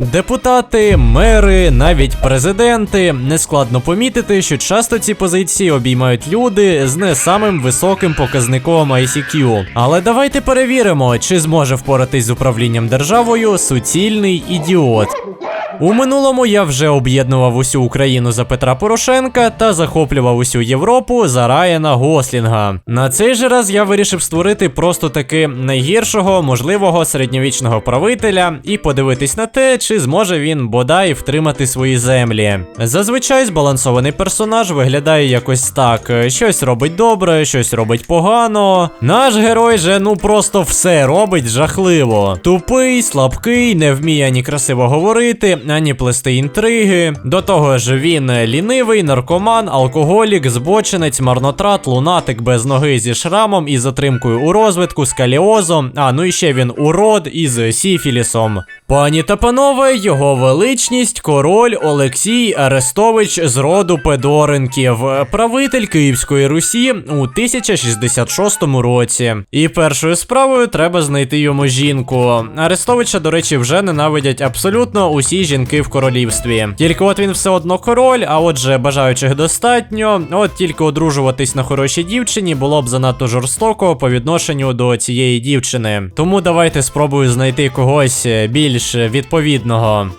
Депутати, мери, навіть президенти. Нескладно помітити, що часто ці позиції обіймають люди з не самим високим показником ICQ. Але давайте перевіримо, чи зможе впоратись з управлінням державою суцільний ідіот. У минулому я вже об'єднував усю Україну за Петра Порошенка та захоплював усю Європу за Райана Гослінга. На цей же раз я вирішив створити просто таки найгіршого можливого середньовічного правителя і подивитись на те, чи зможе він бодай втримати свої землі. Зазвичай збалансований персонаж виглядає якось так: щось робить добре, щось робить погано. Наш герой же ну просто все робить жахливо. Тупий, слабкий, не вміє ані красиво говорити, ані плести інтриги. До того ж, він лінивий, наркоман, алкоголік, збочинець, марнотрат, лунатик без ноги зі шрамом і затримкою у розвитку, скаліозом. А ну і ще він урод із сіфілісом. Пані та панове, його величність, король Олексій Арестович з роду Педоренків, правитель Київської Русі у 1066 році. І першою справою треба знайти йому жінку. Арестовича, до речі, вже ненавидять абсолютно усі жінки в королівстві. Тільки от він все одно король, а отже, бажаючих достатньо. От тільки одружуватись на хорошій дівчині було б занадто жорстоко по відношенню до цієї дівчини. Тому давайте спробую знайти когось е, більш відповідного.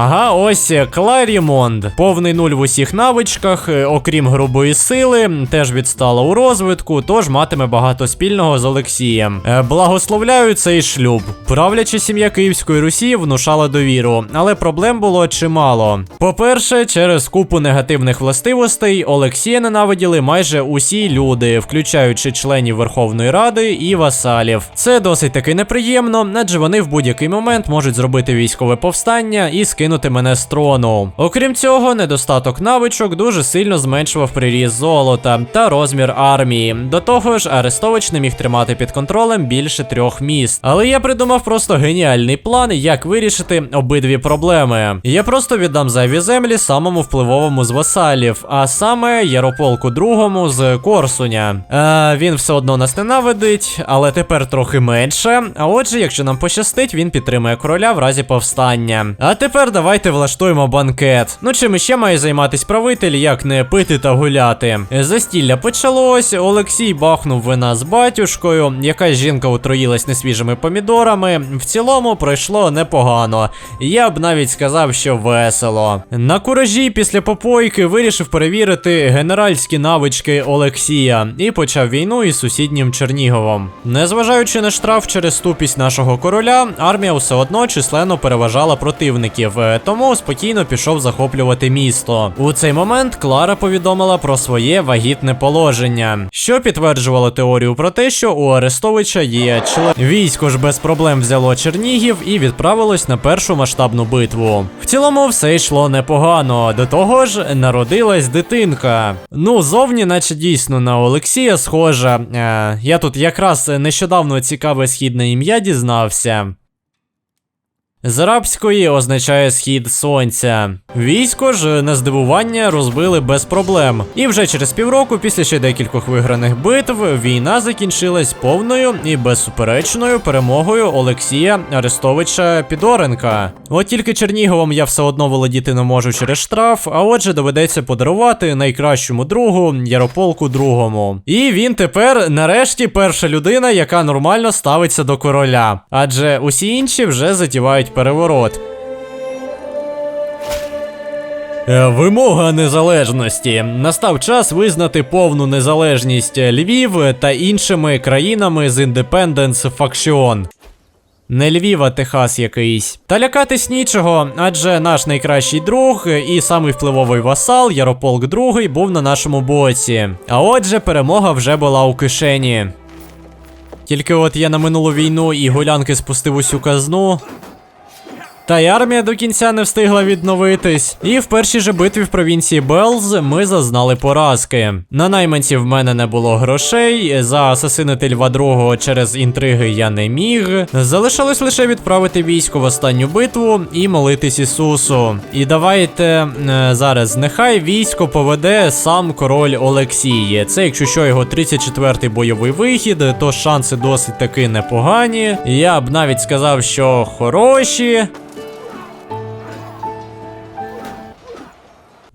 Ага, ось е, Кларімонд. Повний нуль в усіх навичках, е, окрім грубої сили, теж відстала у розвитку, тож матиме багато спільного з Олексієм. Е, Благословляю цей шлюб. Правляча сім'я Київської Русі внушала довіру, але проблем було чимало. По-перше, через купу негативних властивостей Олексія ненавиділи майже усі люди, включаючи членів Верховної Ради і васалів. Це досить таки неприємно, адже вони в будь-який момент можуть зробити військове повстання і скинути мене з трону. Окрім цього, недостаток навичок дуже сильно зменшував приріст золота та розмір армії. До того ж, Арестович не міг тримати під контролем більше трьох міст. Але я придумав просто геніальний план, як вирішити обидві проблеми. Я просто віддам зайві землі самому впливовому з васалів, а саме Ярополку другому з Корсуня. Е, він все одно нас ненавидить, але тепер трохи менше. А отже, якщо нам пощастить, він підтримує короля в разі повстання. А тепер давайте влаштуємо банкет. Ну чим іще має займатись правитель, як не пити та гуляти. Застілля почалось. Олексій бахнув вина з батюшкою. Якась жінка отруїлась несвіжими помідорами. В цілому пройшло непогано. Я б навіть сказав, що весело. На куражі після попойки вирішив перевірити генеральські навички Олексія і почав війну із сусіднім Черніговом. Незважаючи на штраф через тупість нашого короля, армія все одно численно переважала противників, тому спокійно пішов захоплювати місто. У цей момент Клара повідомила про своє вагітне положення, що підтверджувало теорію про те, що у Арестовича є член. Військо ж без проблем взяло Чернігів і відправилось на першу масштабну битву. В цілому все йшло непогано. До того ж, народилась дитинка. Ну, зовні, наче дійсно на Олексія схожа. Е, я тут якраз нещодавно цікаве східне ім'я дізнався. З арабської означає схід сонця. Військо ж на здивування розбили без проблем. І вже через півроку, після ще декількох виграних битв, війна закінчилась повною і безсуперечною перемогою Олексія Арестовича Підоренка. От тільки Черніговом я все одно володіти не можу через штраф, а отже, доведеться подарувати найкращому другу Ярополку другому. І він тепер, нарешті, перша людина, яка нормально ставиться до короля. Адже усі інші вже затівають переворот. Е, Вимога незалежності. Настав час визнати повну незалежність Львів та іншими країнами з Independence Faction. Не Львів, а Техас якийсь. Та лякатись нічого, адже наш найкращий друг і самий впливовий васал Ярополк II був на нашому боці. А отже, перемога вже була у кишені. Тільки от я на минулу війну і гулянки спустив усю казну. Та й армія до кінця не встигла відновитись. І в першій же битві в провінції Белз ми зазнали поразки. На найманців в мене не було грошей. За асасинити Льва Другого через інтриги я не міг. Залишилось лише відправити військо в останню битву і молитись Ісусу. І давайте е, зараз, нехай військо поведе сам король Олексій. Це, якщо що, його 34-й бойовий вихід, то шанси досить таки непогані. Я б навіть сказав, що хороші.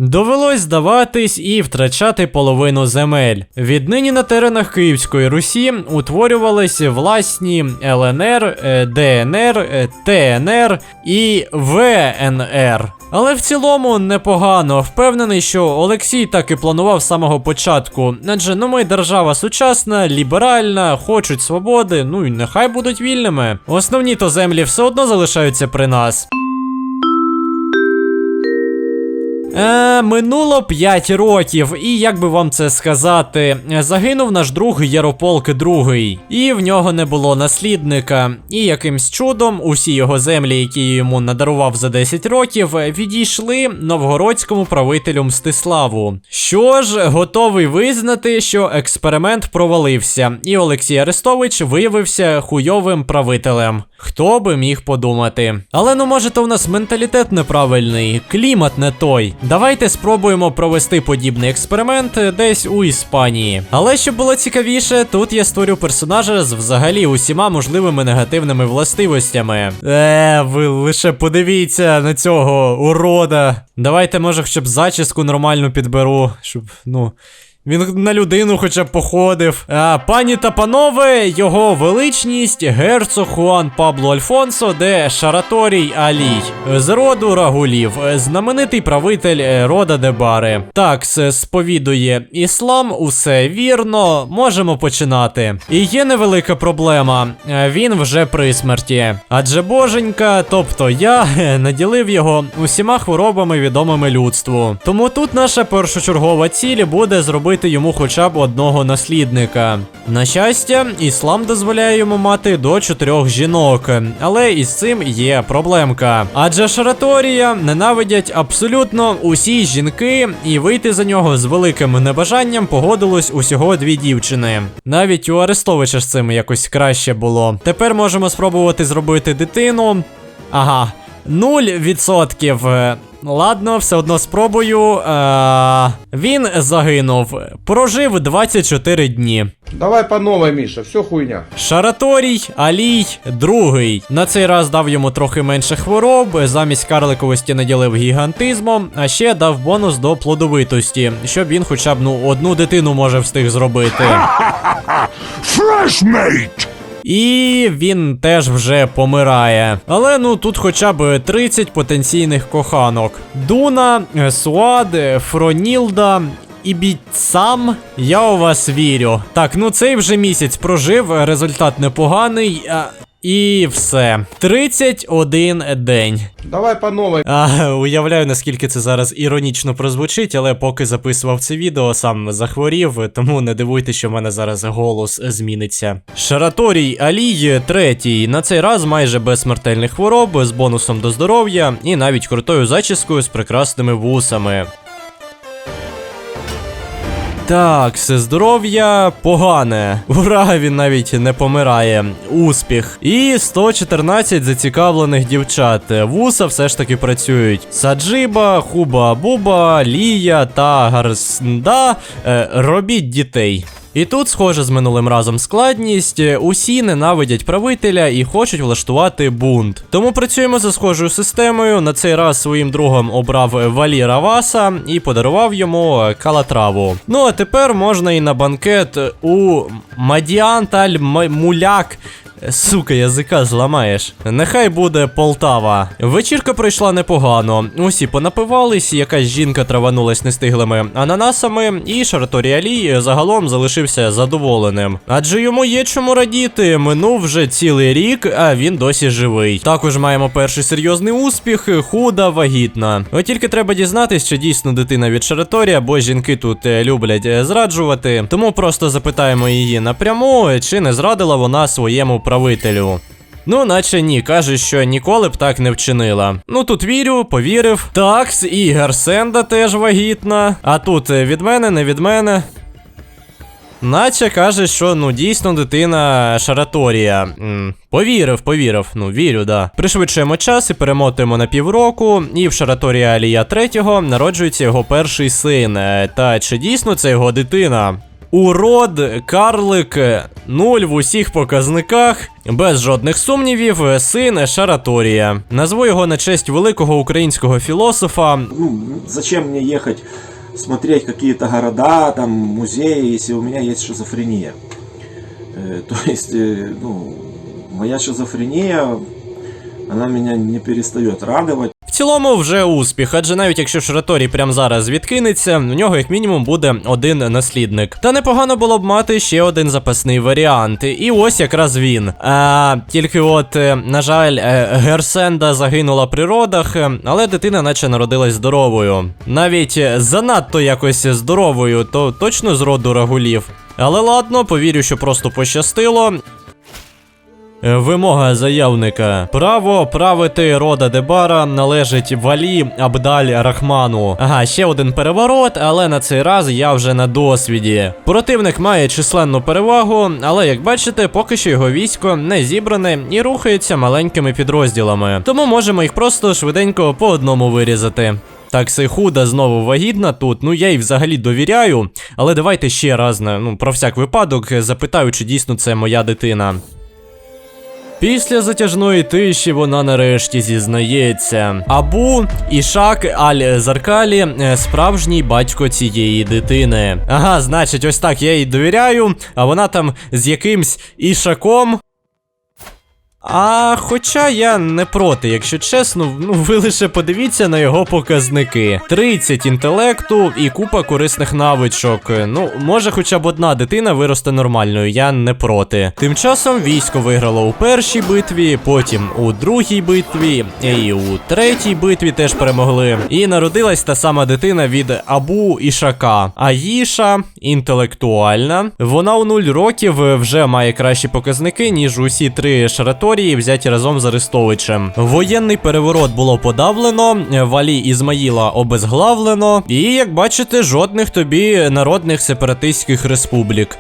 Довелось здаватись і втрачати половину земель. Віднині на теренах Київської Русі утворювались власні ЛНР, е, ДНР, е, ТНР і ВНР. Але в цілому непогано. Впевнений, що Олексій так і планував з самого початку. Адже ну ми держава сучасна, ліберальна, хочуть свободи, ну і нехай будуть вільними. Основні то землі все одно залишаються при нас. Е, минуло 5 років, і як би вам це сказати, загинув наш друг Ярополк II, і в нього не було наслідника. І якимсь чудом усі його землі, які йому надарував за 10 років, відійшли новгородському правителю Мстиславу. Що ж, готовий визнати, що експеримент провалився, і Олексій Арестович виявився хуйовим правителем. Хто би міг подумати? Але ну може то в нас менталітет неправильний, клімат не той. Давайте спробуємо провести подібний експеримент десь у Іспанії. Але щоб було цікавіше, тут я створю персонажа з взагалі усіма можливими негативними властивостями. Е, ви лише подивіться на цього урода. Давайте, може, щоб зачіску нормальну підберу, щоб, ну. Він на людину хоча б походив. А, пані та панове, його величність герцог Хуан Пабло Альфонсо де Шараторій Алій. З роду Рагулів, знаменитий правитель е, рода Дебари. Так, сповідує іслам, усе вірно, можемо починати. І є невелика проблема. е, Він вже при смерті. Адже боженька, тобто я, е, наділив його усіма хворобами відомими людству. Тому тут наша першочергова ціль буде зробити йому хоча б одного наслідника. На щастя, іслам дозволяє йому мати до чотирьох жінок, але із цим є проблемка. Адже Шараторія ненавидять абсолютно усі жінки, і вийти за нього з великим небажанням погодилось усього дві дівчини. Навіть у Арестовича з цим якось краще було. Тепер можемо спробувати зробити дитину. Ага. Нуль відсотків. Е, Ладно, все одно спробую. Е, він загинув. Прожив 24 дні. Давай по новой, Миша, все хуйня. Шараторій, Алій, другий. На цей раз дав йому трохи менше хвороб, замість карликовості наділив гігантизмом, а ще дав бонус до плодовитості, щоб він хоча б ну одну дитину може встиг зробити. Mate! І він теж вже помирає. Але ну тут хоча б 30 потенційних коханок: Дуна, е, Суад, е, Фронілда. І бійцам, я у вас вірю. Так, ну цей вже місяць прожив, результат непоганий. І все. 31 день. Давай по новой. А, уявляю, наскільки це зараз іронічно прозвучить, але поки записував це відео, сам захворів, тому не дивуйте, що в мене зараз голос зміниться. Шараторій Алій третій. На цей раз майже без смертельних хвороб, з бонусом до здоров'я і навіть крутою зачіскою з прекрасними вусами. Так, все здоров'я погане. Ура, він навіть не помирає. Успіх. І 114 зацікавлених дівчат. Вуса все ж таки працюють. Саджиба, Хуба Буба, Лія та Гарснда. Е, робіть дітей. І тут, схоже, з минулим разом складність. Усі ненавидять правителя і хочуть влаштувати бунт. Тому працюємо за схожою системою. На цей раз своїм другом обрав Валіра Васа і подарував йому е, калатраву. Ну а тепер можна і на банкет у Мадіанталь Муляк. Сука, язика зламаєш. Нехай буде Полтава. Вечірка пройшла непогано. Усі понапивались, якась жінка траванулась нестиглими ананасами, і Шараторій Алій загалом залишився задоволеним. Адже йому є чому радіти. Минув вже цілий рік, а він досі живий. Також маємо перший серйозний успіх, худа вагітна. От тільки треба дізнатись, чи дійсно дитина від Шараторія, бо жінки тут е, люблять е, зраджувати. Тому просто запитаємо її напряму, чи не зрадила вона своєму правителю. Ну, наче ні, каже, що ніколи б так не вчинила. Ну тут вірю, повірив. Такс, і Герсенда теж вагітна. А тут е, від мене, не від мене. Наче каже, що ну дійсно дитина Шараторія. М, повірив, повірив. Ну, вірю, да. Пришвидшуємо час і перемотуємо на півроку. І в Шараторія Алія третього народжується його перший син. Е, Та чи дійсно це його дитина? Урод, карлик, нуль в усіх показниках. Без жодних сумнівів, син Шараторія. Назву його на честь великого українського філософа ну, зачем мне ехать смотреть какие-то города, там, музеи, если у меня есть шизофрения. Э, То есть, э, ну, моя шизофрения, она меня не перестает радовать. В цілому вже успіх, адже навіть якщо Шараторій прямо зараз відкинеться, у нього як мінімум буде один наслідник. Та непогано було б мати ще один запасний варіант. І ось якраз він. А, тільки от, е, на жаль, е, Герсенда загинула при родах, е, але дитина наче народилась здоровою. Навіть занадто якось здоровою, то точно з роду рагулів. Але ладно, повірю, що просто пощастило. Е, Вимога заявника. Право правити рода Дебара належить Валі Абдаль Рахману. Ага, ще один переворот, але на цей раз я вже на досвіді. Противник має численну перевагу, але як бачите, поки що його військо не зібране і рухається маленькими підрозділами. Тому можемо їх просто швиденько по одному вирізати. Так, Сейхуда знову вагітна тут. Ну я їй взагалі довіряю. Але давайте ще раз ну про всяк випадок запитаю, чи дійсно це моя дитина. Після затяжної тиші вона нарешті зізнається. Абу Ішак Аль Заркалі е, справжній батько цієї дитини. Ага, значить, ось так я їй довіряю, а вона там з якимсь ішаком. А хоча я не проти, якщо чесно, ну ви лише подивіться на його показники: 30 інтелекту і купа корисних навичок. Ну, може, хоча б одна дитина виросте нормальною, я не проти. Тим часом військо виграло у першій битві, потім у другій битві, і у третій битві теж перемогли. І народилась та сама дитина від Абу Ішака. Аїша інтелектуальна. Вона у 0 років вже має кращі показники, ніж усі три шараторії, взяті разом з Арестовичем. Воєнний переворот було подавлено, валі Ізмаїла обезглавлено, і як бачите, жодних тобі народних сепаратистських республік.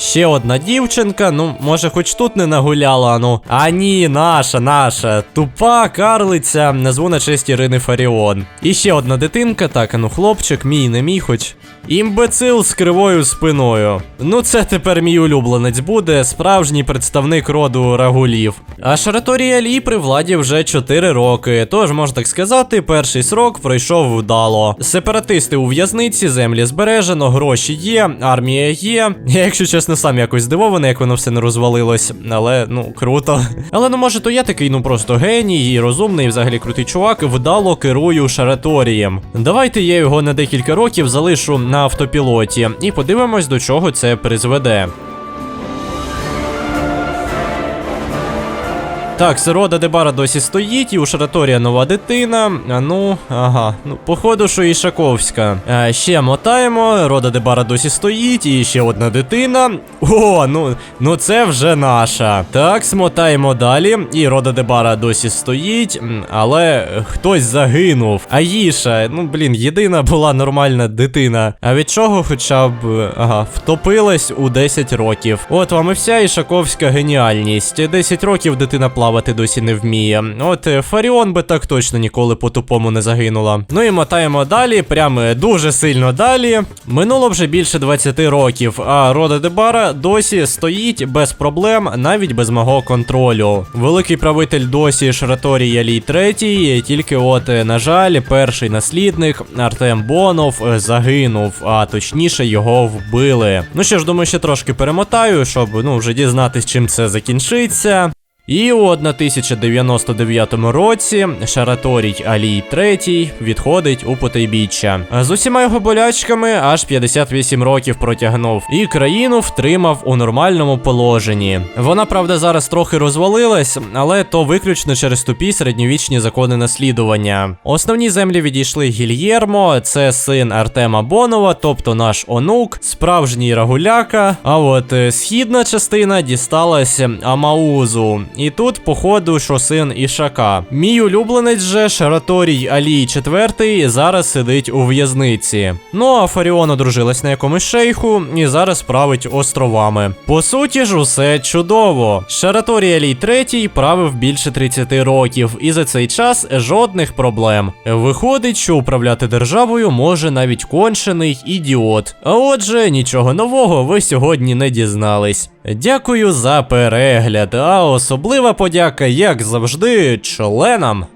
Ще одна дівчинка, ну, може, хоч тут не нагуляла, ну. А ні, наша, наша. Тупа карлиця, назву на честь Ірини Фаріон. І ще одна дитинка, так, ну хлопчик, мій, не мій хоч. Імбецил з кривою спиною. Ну, це тепер мій улюбленець буде, справжній представник роду рагулів. А Шараторія Лі при владі вже 4 роки. Тож, можна так сказати, перший срок пройшов вдало. Сепаратисти у в'язниці, землі збережено, гроші є, армія є. Якщо чесно, сам якось здивований, як воно все не розвалилось. Але ну круто. Але ну може, то я такий, ну просто геній і розумний, і взагалі крутий чувак, вдало керую Шараторієм. Давайте я його на декілька років залишу на автопілоті і подивимось, до чого це призведе. Так, Сирода Дебара досі стоїть, і у Шараторія нова дитина. А ну, ага, ну, походу, що Ішаковська. А, ще мотаємо, Рода Дебара досі стоїть, і ще одна дитина. О, ну, ну це вже наша. Так, смотаємо далі. І Рода Дебара досі стоїть, але хтось загинув. Аїша, ну блін, єдина була нормальна дитина. А від чого хоча б ага, втопилась у 10 років. От вам і вся Ішаковська геніальність. 10 років дитина плавати досі не вміє. От е, Фаріон би так точно ніколи по тупому не загинула. Ну і мотаємо далі, прямо дуже сильно далі. Минуло вже більше 20 років, а Рода Дебара досі стоїть без проблем, навіть без мого контролю. Великий правитель досі Шараторій Ялій третій, тільки от, е, на жаль, перший наслідник Артем Бонов е, загинув, а точніше його вбили. Ну що ж, думаю, ще трошки перемотаю, щоб ну вже дізнатись, чим це закінчиться. І у 1099 році Шараторій Алій III відходить у потайбіччя. З усіма його болячками аж 58 років протягнув, і країну втримав у нормальному положенні. Вона, правда, зараз трохи розвалилась, але то виключно через тупі середньовічні закони наслідування. Основні землі відійшли Гільєрмо, це син Артема Бонова, тобто наш онук, справжній рагуляка. А от е, східна частина дісталась Амаузу. І тут, походу, що син Ішака. Мій улюбленець же Шараторій Алій IV зараз сидить у в'язниці. Ну а Фаріон одружилась на якомусь шейху і зараз править островами. По суті ж, усе чудово. Шараторій Алій III правив більше 30 років, і за цей час жодних проблем. Виходить, що управляти державою може навіть кончений ідіот. А отже, нічого нового ви сьогодні не дізнались. Дякую за перегляд, а особлива подяка, як завжди, членам.